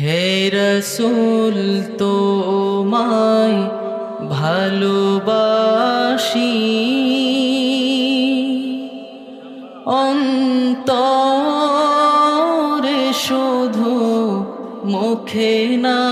হে রসুল তোমায় ভালোবাসি। অন্তরে শুধু মুখে না।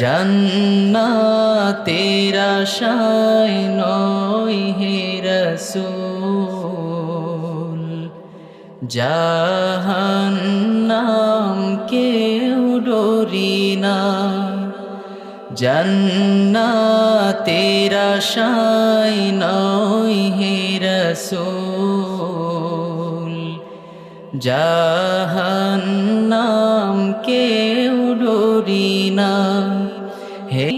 জন্নাতের আশায় নয় হে রসুল। জাহান্নাম কেউ ডরি না। জন্নাতের আশায় নয় হে রসুল। জাহান্নাম কেউ ডরি না। হে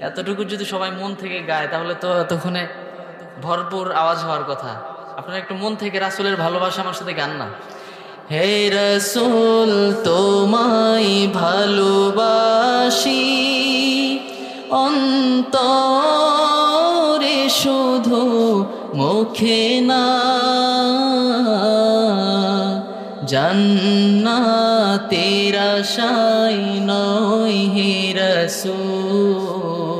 এতটুকু যদি সবাই মন থেকে গায়, তাহলে তো এতক্ষণে ভরপুর আওয়াজ হওয়ার কথা। আপনারা একটু মন থেকে রাসুলের ভালোবাসা আমার সাথে গান না। হে রসুল, তোমায় ভালোবাসি। অন্তরে শুধু মুখে না, জান্নাতের আশায় নয় হে রসুল।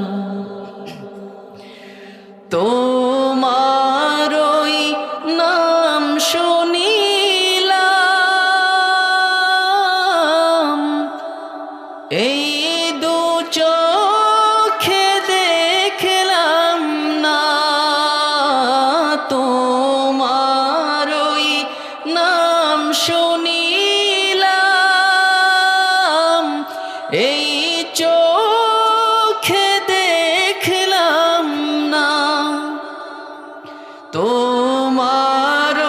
তোমারই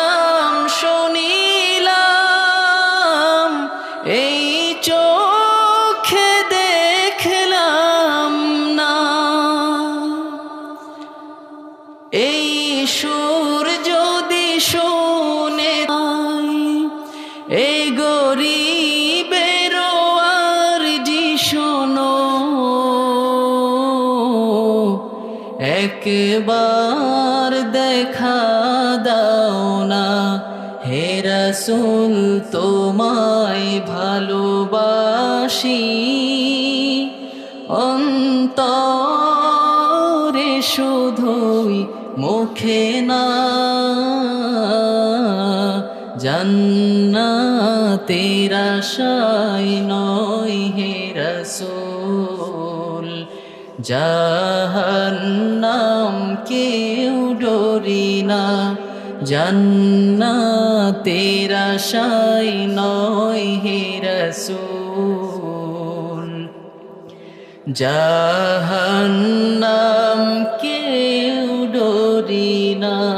নাম শুনিলাম এই চোখে দেখলাম না। এই সুর একবার দেখা দাও না। হে রসুল, তোমায় ভালোবাসি। অন্তরে শুধুই মুখে না। জান্নাতের আশায় নয় হে রসুল। জাহান্নাম কেউ ডরি না। জান্নাতের আশায় নয় হে রসুল। জাহান্নাম কেউ ডরি না।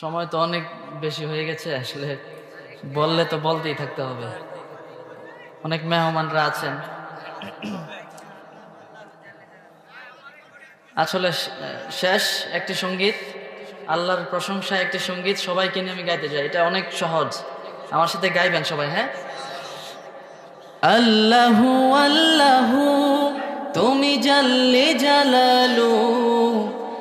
সময় তো অনেক বেশি হয়ে গেছে, আসলে বললে তো বলতেই থাকতে হবে। অনেক মেহমানরা আছেন। আসলে শেষ একটি সংগীত, আল্লাহর প্রশংসা একটি সংগীত, সবাইকে নিয়ে আমি গাইতে যাই। এটা অনেক সহজ। আমার সাথে গাইবেন সবাই হ্যাঁ? আল্লাহু আল্লাহু, তুমি জাল্লে জালালু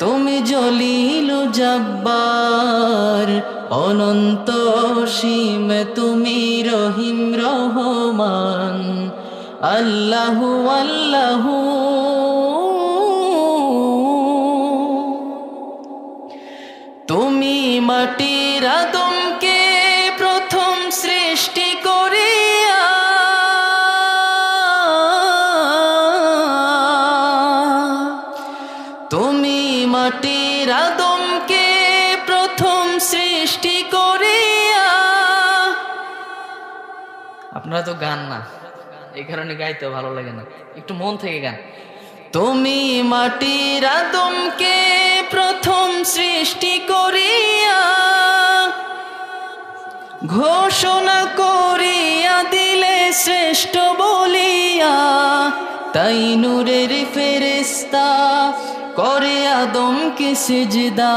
তুমি জলিল জব্বার অনন্ত সীম তুমি রহিম রহমান। আল্লাহু আল্লাহু। তুমি মাটির আপনারা তো গান না। এই কারণে গাইতে ভালো লাগে না। একটু মন থেকে গান। তুমি মাটির আদমকে প্রথম সৃষ্টি করিয়া ঘোষণা করিয়া দিলে শ্রেষ্ঠ বলিয়া, তাই নূরের ফেরেস্তা করে আদমকে সিজদা।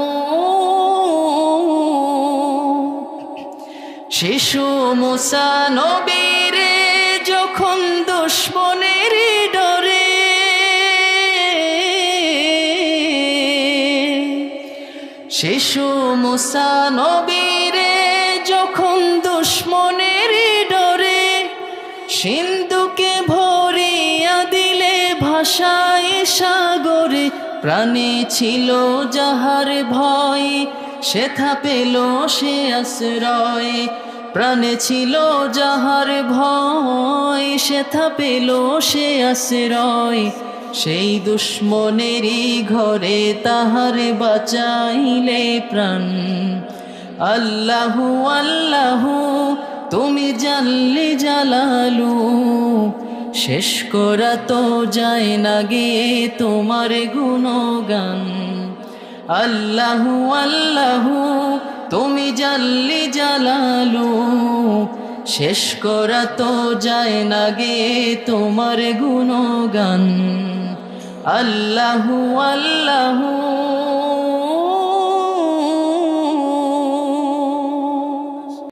শিশু মুসা নবীরে যখন দুশ্মনের ডরে, শিশু মুসা নবীরে যখন দুশ্মনের ডরে, সিন্ধুকে ভরিয়া দিলে ভাষায় সাগরে, প্রাণে ছিল যাহার ভয়, সেথা পেল সে আশ্রয়। প্রাণে ছিল যাহার ভয় সেথা পেল সে আশ্রয়। সেই দুশ্মনেরই ঘরে তাহার বাঁচাইলে প্রাণ। আল্লাহু আল্লাহু, তুমি জানলে জালালু। শেষ করা তো যায় না গে তোমার গুণগান। আল্লাহু আল্লাহু তুমি জাল্লি জালালু শেষ করা তো যায় না গে তোমার গুণগান। আল্লাহু আল্লাহু।